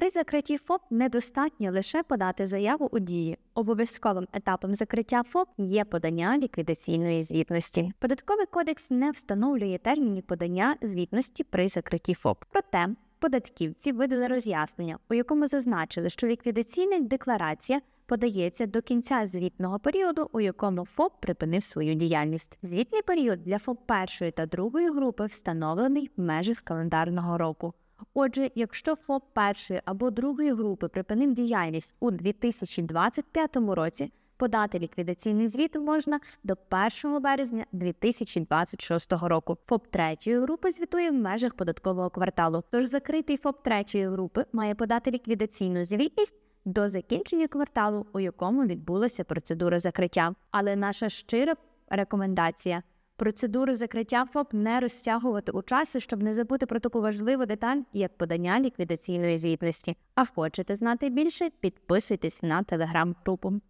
При закритті ФОП недостатньо лише подати заяву у дії. Обов'язковим етапом закриття ФОП є подання ліквідаційної звітності. Податковий кодекс не встановлює термінів подання звітності при закритті ФОП. Проте податківці видали роз'яснення, у якому зазначили, що ліквідаційна декларація подається до кінця звітного періоду, у якому ФОП припинив свою діяльність. Звітний період для ФОП першої та другої групи встановлений в межах календарного року. Отже, якщо ФОП першої або другої групи припинив діяльність у 2025 році, подати ліквідаційний звіт можна до 1 березня 2026 року. ФОП третьої групи звітує в межах податкового кварталу. Тож закритий ФОП третьої групи має подати ліквідаційну звітність до закінчення кварталу, у якому відбулася процедура закриття. Але наша щира рекомендація. Процедуру закриття ФОП не розтягувати у часі, щоб не забути про таку важливу деталь, як подання ліквідаційної звітності. А хочете знати більше? Підписуйтесь на телеграм-групу.